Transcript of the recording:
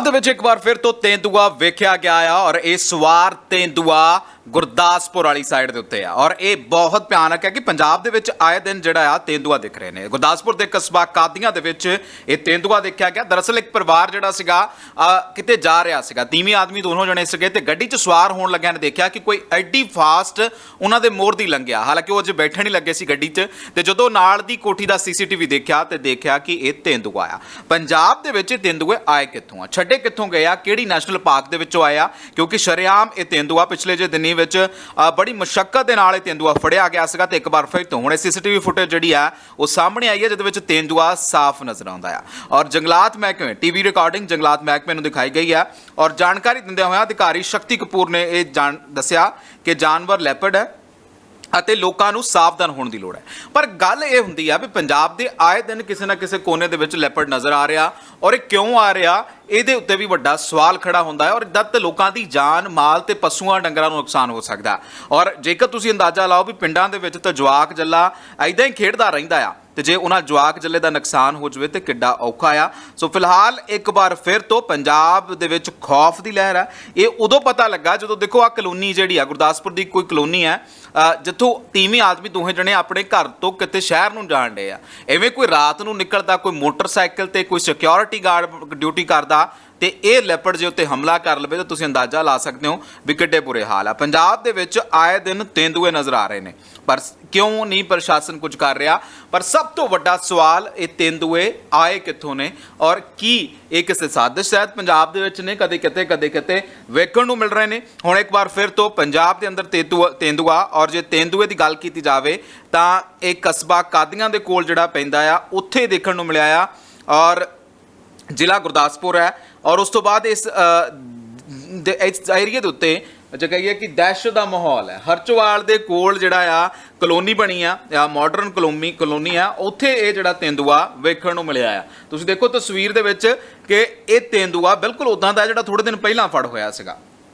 ਦੇ ਵਿੱਚ ਇੱਕ ਵਾਰ ਫਿਰ ਤੋਂ ਤੇਂਦੂਆ ਵੇਖਿਆ ਗਿਆ ਆ ਔਰ ਇਸ ਵਾਰ ਤੇਂਦੂਆ ਗੁਰਦਾਸਪੁਰ ਵਾਲੀ ਸਾਈਡ ਦੇ ਉੱਤੇ ਆ। ਔਰ ਇਹ ਬਹੁਤ ਭਿਆਨਕ ਹੈ ਕਿ ਪੰਜਾਬ ਦੇ ਵਿੱਚ ਆਏ ਦਿਨ ਜਿਹੜਾ ਆ, ਤੇਂਦੂਆ ਦਿਖ ਰਹੇ ਨੇ। ਗੁਰਦਾਸਪੁਰ ਦੇ ਕਸਬਾ ਕਾਦੀਆਂ ਦੇ ਵਿੱਚ ਇਹ ਤੇਂਦੂਆ ਦੇਖਿਆ ਗਿਆ। ਦਰਅਸਲ ਇੱਕ ਪਰਿਵਾਰ ਜਿਹੜਾ ਸੀਗਾ ਕਿਤੇ ਜਾ ਰਿਹਾ ਸੀਗਾ। ਤੀਵੀਂ ਆਦਮੀ ਦੋਨੋਂ ਜਣੇ ਸੀਗੇ ਤੇ ਗੱਡੀ 'ਚ ਸਵਾਰ ਹੋਣ ਲੱਗਿਆਂ ਨੇ ਦੇਖਿਆ ਕਿ ਕੋਈ ਐਡੀ ਫਾਸਟ ਉਹਨਾਂ ਦੇ ਮੋਰ ਦੀ ਲੰਘਿਆ। ਹਾਲਾਂਕਿ ਉਹ ਅਜੇ ਬੈਠਣ ਹੀ ਲੱਗੇ ਸੀ ਗੱਡੀ 'ਚ ਤੇ ਜਦੋਂ ਨਾਲ ਦੀ ਕੋਠੀ ਦਾ ਸੀਸੀਟੀਵੀ ਦੇਖਿਆ ਤੇ ਦੇਖਿਆ ਕਿ ਇਹ ਤੇਂਦੂਆ ਆ। ਪੰਜਾਬ ਦੇ ਵਿੱਚ ਇਹ ਤੇਂਦੂਏ ਆਏ ਕਿੱਥੋਂ ਆ? ਛੱਡੇ ਕਿੱਥੋਂ ਗਏ ਆ? ਕਿਹੜੀ ਨੈਸ਼ਨਲ ਪਾਰਕ ਦੇ ਵਿੱਚੋਂ ਆਇਆ ਕਿਉਂਕਿ ਸ਼ਰੇਆਮ ਇਹ ਤੇਂਦੂਆ ਪਿਛਲੇ ਜੇ ਦਿਨੀ ਵਿੱਚ ਬੜੀ ਮੁਸ਼ਕਲ ਦੇ ਨਾਲ ਇਹ ਤੇਂਦੂਆ ਫੜਿਆ ਗਿਆ ਸੀਗਾ ਤੇ ਇੱਕ ਵਾਰ ਫਿਰ ਤੋਂ ਹੁਣ ਸੀਸੀਟੀਵੀ ਫੁਟੇਜ ਜਿਹੜੀ ਆ, ਉਹ ਸਾਹਮਣੇ ਆਈ ਹੈ, ਜਿਹਦੇ ਵਿੱਚ ਤੇਂਦੂਆ ਸਾਫ਼ ਨਜ਼ਰ ਆਉਂਦਾ ਆ। ਔਰ ਜੰਗਲਾਤ ਮਹਿਕਮੇ, ਟੀਵੀ ਰਿਕਾਰਡਿੰਗ ਜੰਗਲਾਤ ਮਹਿਕਮੇ ਨੂੰ ਦਿਖਾਈ ਗਈ ਆ। ਔਰ ਜਾਣਕਾਰੀ ਦਿੰਦੇ ਹੋਏ ਅਧਿਕਾਰੀ ਸ਼ਕਤੀ ਕਪੂਰ ਨੇ ਇਹ ਜਾਣ, ਦੱਸਿਆ ਕਿ ਜਾਨਵਰ ਲੈਪਰਡ ਹੈ। ਅਤੇ ਲੋਕਾਂ ਨੂੰ ਸਾਵਧਾਨ ਹੋਣ ਦੀ ਲੋੜ ਹੈ। ਪਰ ਗੱਲ ਇਹ ਹੁੰਦੀ ਆ ਵੀ ਪੰਜਾਬ ਦੇ ਆਏ ਦਿਨ ਕਿਸੇ ਨਾ ਕਿਸੇ ਕੋਨੇ ਦੇ ਵਿੱਚ ਲੈਪਰਡ ਨਜ਼ਰ ਆ ਰਿਹਾ ਔਰ ਇਹ ਕਿਉਂ ਆ ਰਿਹਾ, ਇਹਦੇ ਉੱਤੇ ਵੀ ਵੱਡਾ ਸਵਾਲ ਖੜਾ ਹੁੰਦਾ ਹੈ ਔਰ ਦਤ ਲੋਕਾਂ ਦੀ ਜਾਨ, ਮਾਲ ਤੇ ਪਸ਼ੂਆਂ, ਡੰਗਰਾਂ ਨੂੰ ਨੁਕਸਾਨ ਹੋ ਸਕਦਾ। ਔਰ ਜੇਕਰ ਤੁਸੀਂ ਅੰਦਾਜ਼ਾ ਲਾਓ ਵੀ ਪਿੰਡਾਂ ਦੇ ਵਿੱਚ ਤਾਂ ਜਵਾਕ, ਜੱਲਾ, ਐਦਾਂ ਹੀ ਖੇਡਦਾ ਰਹਿੰਦਾ ਆ। ਤੇ ਜੇ ਉਹਨਾਂ ਜਵਾਕ ਜੱਲੇ ਦਾ ਨੁਕਸਾਨ ਹੋ ਜਵੇ ਤੇ ਕਿੱਡਾ ਔਖਾ ਆ। ਸੋ ਫਿਲਹਾਲ ਇੱਕ ਵਾਰ ਫਿਰ ਤੋਂ ਪੰਜਾਬ ਦੇ ਵਿੱਚ ਖੌਫ ਦੀ ਲਹਿਰ ਆ। ਇਹ ਉਦੋਂ ਪਤਾ ਲੱਗਾ ਜਦੋਂ ਦੇਖੋ ਆ ਕਲੋਨੀ ਜਿਹੜੀ ਆ, ਗੁਰਦਾਸਪੁਰ ਦੀ ਕੋਈ ਕਲੋਨੀ ਹੈ ਜਿੱਥੋਂ ਤੀਵੀਂ ਆਦਮੀ ਦੋਹੇ ਜਣੇ ਆਪਣੇ ਘਰ ਤੋਂ ਕਿਤੇ ਸ਼ਹਿਰ ਨੂੰ ਜਾਣ ਡੇ ਆ। ਐਵੇਂ ਕੋਈ ਰਾਤ ਨੂੰ ਨਿਕਲਦਾ ਕੋਈ ਮੋਟਰਸਾਈਕਲ ਤੇ ਕੋਈ ਸਿਕਿਉਰਿਟੀ ਗਾਰਡ ਡਿਊਟੀ ਕਰਦਾ ਤੇ ਇਹ ਲੈਪਰਡ ਜੇ ਉੱਤੇ ਹਮਲਾ ਕਰ ਲਵੇ ਤਾਂ ਤੁਸੀਂ ਅੰਦਾਜ਼ਾ ਲਾ ਸਕਦੇ ਹੋ ਵੀ ਕਿੱਡੇ ਬੁਰੇ ਹਾਲ ਆ। ਪੰਜਾਬ ਦੇ ਵਿੱਚ ਆਏ ਦਿਨ ਤੇਂਦੂਏ ਨਜ਼ਰ ਆ ਰਹੇ ਨੇ। ਪਰ ਕਿਉਂ ਨਹੀਂ ਪ੍ਰਸ਼ਾਸਨ ਕੁਝ ਕਰ ਰਿਹਾ? ਪਰ ਸਭ ਤੋਂ ਵੱਡਾ ਸਵਾਲ ਇਹ ਤੇਂਦੂਏ ਆਏ ਕਿੱਥੋਂ ਨੇ ਔਰ ਕੀ ਇਹ ਕਿਸੇ ਸਾਜ਼ਿਸ਼ ਤਹਿਤ ਪੰਜਾਬ ਦੇ ਵਿੱਚ ਨੇ? ਕਦੇ ਕਿਤੇ ਕਦੇ ਕਿਤੇ ਵੇਖਣ ਨੂੰ ਮਿਲ ਰਹੇ ਨੇ। ਹੁਣ ਇੱਕ ਵਾਰ ਫਿਰ ਤੋਂ ਪੰਜਾਬ ਦੇ ਅੰਦਰ ਤੇਂਦੂਆ ਤੇਂਦੂਆ ਔਰ ਜੇ ਤੇਂਦੂਏ ਦੀ ਗੱਲ ਕੀਤੀ ਜਾਵੇ ਤਾਂ ਇਹ ਕਸਬਾ ਕਾਦੀਆਂ ਦੇ ਕੋਲ ਜਿਹੜਾ ਪੈਂਦਾ ਆ, ਉੱਥੇ ਦੇਖਣ ਨੂੰ ਮਿਲਿਆ ਆ ਔਰ ਜ਼ਿਲ੍ਹਾ ਗੁਰਦਾਸਪੁਰ ਹੈ ਔਰ ਉਸ ਤੋਂ ਬਾਅਦ ਇਸ ਦੇ, ਇਸ ਏਰੀਆ ਦੇ ਉੱਤੇ ਜੇ ਕਹੀਏ ਕਿ ਦਹਿਸ਼ਤ ਦਾ ਮਾਹੌਲ ਹੈ। ਹਰਚਵਾਲ ਦੇ ਕੋਲ ਜਿਹੜਾ ਆ ਕਲੋਨੀ ਬਣੀ ਆ ਆ ਮਾਡਰਨ ਕਲੋਨੀ ਕਲੋਨੀ ਆ, ਉੱਥੇ ਇਹ ਜਿਹੜਾ ਤੇਂਦੂਆ ਵੇਖਣ ਨੂੰ ਮਿਲਿਆ ਆ। ਤੁਸੀਂ ਦੇਖੋ ਤਸਵੀਰ ਦੇ ਵਿੱਚ ਕਿ ਇਹ ਤੇਂਦੂਆ ਬਿਲਕੁਲ ਉਦਾਂ ਦਾ ਜਿਹੜਾ ਥੋੜੇ ਦਿਨ ਪਹਿਲਾਂ ਫੜ ਹੋਇਆ ਸੀਗਾ।